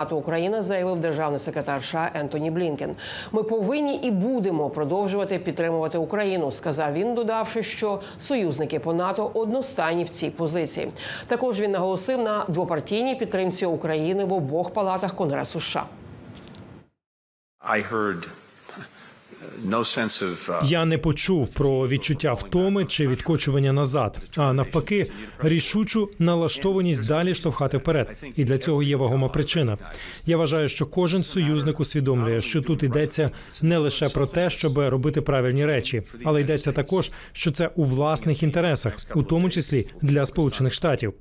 НАТО України заявив державний секретар США Ентоні Блінкен. Ми повинні і будемо продовжувати підтримувати Україну. Сказав він, додавши, що союзники по НАТО одностайні в цій позиції. Також він наголосив на двопартійній підтримці України в обох палатах Конгресу США. I heard Я не почув про відчуття втоми чи відкочування назад, а навпаки, рішучу налаштованість далі штовхати вперед. І для цього є вагома причина. Я вважаю, що кожен союзник усвідомлює, що тут йдеться не лише про те, щоб робити правильні речі, але йдеться також, що це у власних інтересах, у тому числі для Сполучених Штатів.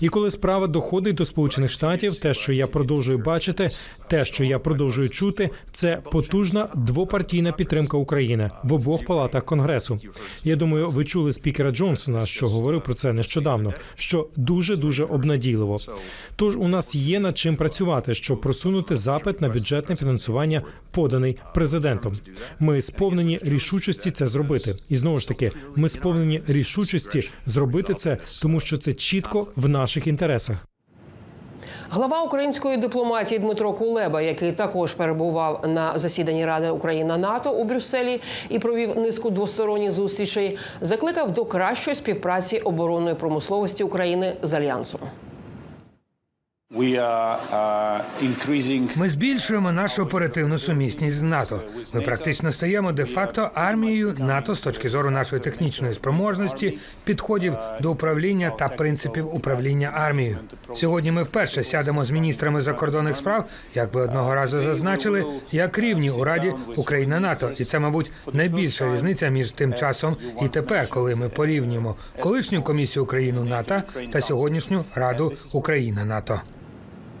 І коли справа доходить до Сполучених Штатів, те, що я продовжую бачити, те, що я продовжую чути, це потужна двопартійна підтримка України в обох палатах Конгресу. Я думаю, ви чули спікера Джонсона, що говорив про це нещодавно, що дуже дуже обнадійливо. Тож у нас є над чим працювати, щоб просунути запит на бюджетне фінансування, поданий президентом. Ми сповнені рішучості це зробити. І знову ж таки, ми сповнені рішучості зробити це, тому що це чітко в наших інтересах. Глава української дипломатії Дмитро Кулеба, який також перебував на засіданні Ради Україна НАТО у Брюсселі і провів низку двосторонніх зустрічей, закликав до кращої співпраці оборонної промисловості України з альянсом. Ми збільшуємо нашу оперативну сумісність з НАТО. Ми практично стаємо де-факто армією НАТО з точки зору нашої технічної спроможності, підходів до управління та принципів управління армією. Сьогодні ми вперше сядемо з міністрами закордонних справ, як ви одного разу зазначили, як рівні у Раді Україна НАТО, і це, мабуть, найбільша різниця між тим часом і тепер, коли ми порівнюємо колишню комісію Україну НАТО та сьогоднішню Раду Україна НАТО.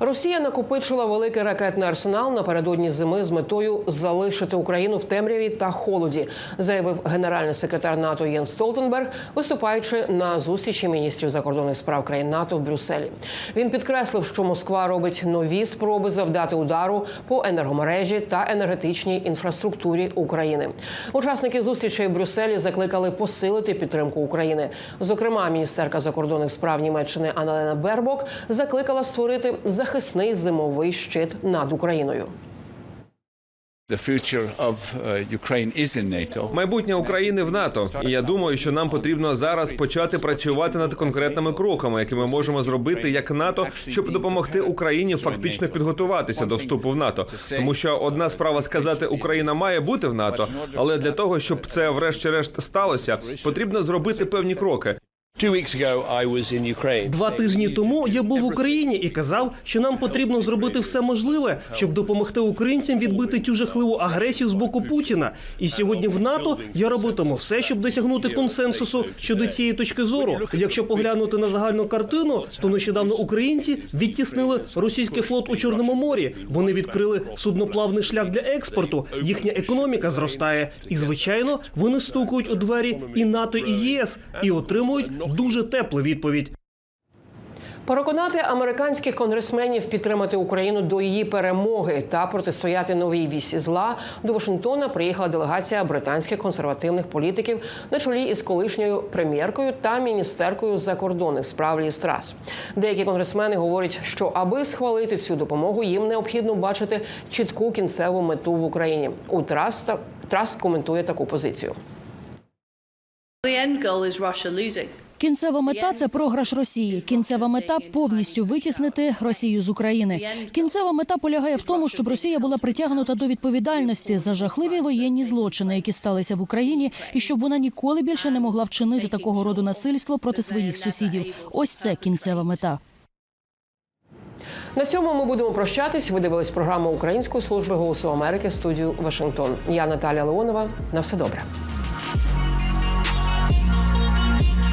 Росія накопичила великий ракетний арсенал напередодні зими з метою залишити Україну в темряві та холоді, заявив генеральний секретар НАТО Єн Столтенберг, виступаючи на зустрічі міністрів закордонних справ країн НАТО в Брюсселі. Він підкреслив, що Москва робить нові спроби завдати удару по енергомережі та енергетичній інфраструктурі України. Учасники зустрічей в Брюсселі закликали посилити підтримку України. Зокрема, міністерка закордонних справ Німеччини Аналена Бербок закликала створити захисний зимовий щит над Україною. The future of uh, Ukraine is in NATO. Майбутнє України в НАТО, і я думаю, що нам потрібно зараз почати працювати над конкретними кроками, які ми можемо зробити як НАТО, щоб допомогти Україні фактично підготуватися до вступу в НАТО. Тому що одна справа сказати, Україна має бути в НАТО, але для того, щоб це врешті-решт сталося, потрібно зробити певні кроки. Два тижні тому я був в Україні і казав, що нам потрібно зробити все можливе, щоб допомогти українцям відбити цю жахливу агресію з боку Путіна. І сьогодні в НАТО я робитиму все, щоб досягнути консенсусу щодо цієї точки зору. Якщо поглянути на загальну картину, то нещодавно українці відтіснили російський флот у Чорному морі. Вони відкрили судноплавний шлях для експорту. Їхня економіка зростає. І звичайно, вони стукають у двері і НАТО, і ЄС і отримують дуже теплу відповідь. Переконати американських конгресменів підтримати Україну до її перемоги та протистояти новій вісі зла до Вашингтона приїхала делегація британських консервативних політиків на чолі із колишньою прем'єркою та міністеркою закордонних справ Ліз Трас. Деякі конгресмени говорять, що аби схвалити цю допомогу, їм необхідно бачити чітку кінцеву мету в Україні. У Трас та Трас коментує таку позицію. The end goal is Russia losing. Кінцева мета це програш Росії. Кінцева мета повністю витіснити Росію з України. Кінцева мета полягає в тому, щоб Росія була притягнута до відповідальності за жахливі воєнні злочини, які сталися в Україні, і щоб вона ніколи більше не могла вчинити такого роду насильство проти своїх сусідів. Ось це кінцева мета. На цьому ми будемо прощатись. Ви дивились програму Української служби голосу Америки в студію Вашингтон. Я Наталя Леонова. На все добре.